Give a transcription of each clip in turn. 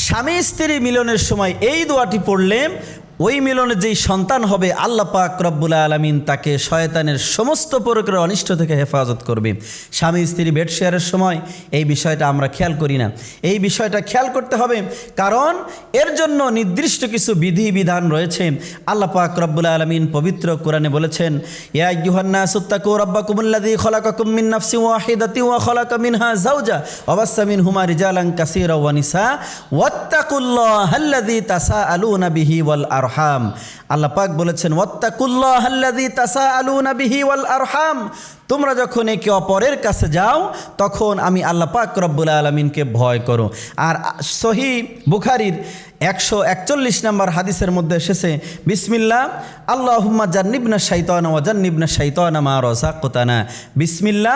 স্বামী স্ত্রী মিলনের সময় এই দোয়াটি পড়লে ওই মিলনে যেই সন্তান হবে আল্লাহ পাক রব্বুল আলমিন তাকে শয়তানের সমস্ত প্রকারের অনিষ্ট থেকে হেফাজত করবে। স্বামী, স্ত্রী বেড শেয়ারের সময় এই বিষয়টা আমরা খেয়াল করি না। এই বিষয়টা খেয়াল করতে হবে কারণ এর জন্য নির্দিষ্ট কিছু বিধি বিধান রয়েছে। আল্লাহ পাক রব্বুল আলমিন পবিত্র কোরআনে বলেছেন বিহি ওয়াল আরহাম। আল্লাহ পাক বলেছেন ওয়াত্তাকুল্লাহাল্লাযী তাসাআলুনা বিহি ওয়াল আরহাম। তোমরা যখন একে অপরের কাছে যাও, তখন আমি আল্লাহ পাক রব্বুল আলমিনকে ভয় করো। আর সহি বুখারির একশো একচল্লিশ নম্বর হাদিসের মধ্যে এসেছে বিসমিল্লা আল্লাহুম্মা জান্নিবনা শাইতানা ওয়া জান্নিবনা শাইতানা মা রাযাকতানা। বিসমিল্লা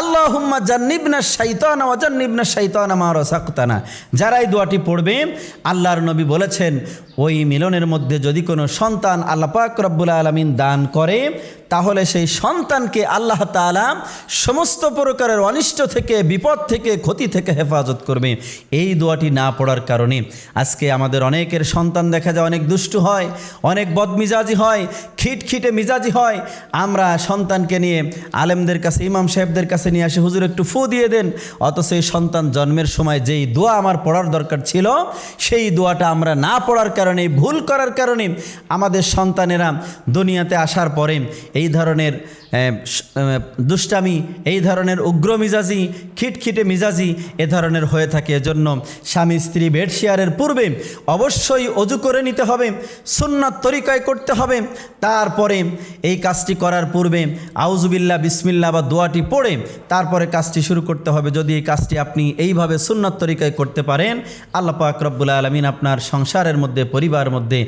আল্লাহুম্মা জান্নিবনা শাইতানা ওয়া জান্নিবনা শাইতানা মা রাযাকতানা। যারা এই দোয়াটি পড়বে, আল্লাহর নবী বলেছেন, ওই মিলনের মধ্যে যদি কোনো সন্তান আল্লাহ পাক রব্বুল আলমিন দান করে, তাহলে সেই সন্তানকে আল্লাহ তাআলা সমস্ত প্রকারের অনিষ্ট থেকে, বিপদ থেকে, ক্ষতি থেকে হেফাজত করবে। এই দোয়াটি না পড়ার কারণে আজকে আমাদের অনেকের সন্তান দেখা যায় অনেক দুষ্টু হয়, অনেক বদমিজাজি হয়, খিটখিটে মিজাজি হয়। আমরা সন্তানকে নিয়ে আলেমদের কাছে, ইমাম সাহেবদের কাছে নিয়ে আসি, হুজুর একটু ফু দিয়ে দেন। অথচ এই সন্তান জন্মের সময় যেই দোয়া আমার পড়ার দরকার ছিল, সেই দোয়াটা আমরা না পড়ার কারণে, ভুল করার কারণে আমাদের সন্তানেরা দুনিয়াতে আসার পরে এই ধরনের দুষ্টামি, এই ধরনের উগ্র মিজাজি, খিটখিটে মিজাজি এ ধরনের হয়ে থাকে। এজন্য স্বামী স্ত্রী বেড শেয়ারের পূর্বে অবশ্যই অজু করে নিতে হবে, সুন্নাত তরিকায় করতে হবে। তারপরে এই কাজটি করার পূর্বে আউজুবিল্লা বিসমিল্লা বা দোয়াটি পড়ে তারপরে কাজটি শুরু করতে হবে। যদি এই কাজটি আপনি এইভাবে সুন্নাত তরিকায় করতে পারেন, আল্লাহ পাক রব্বুল আলমিন আপনার সংসারের মধ্যে পরিবার মধ্যে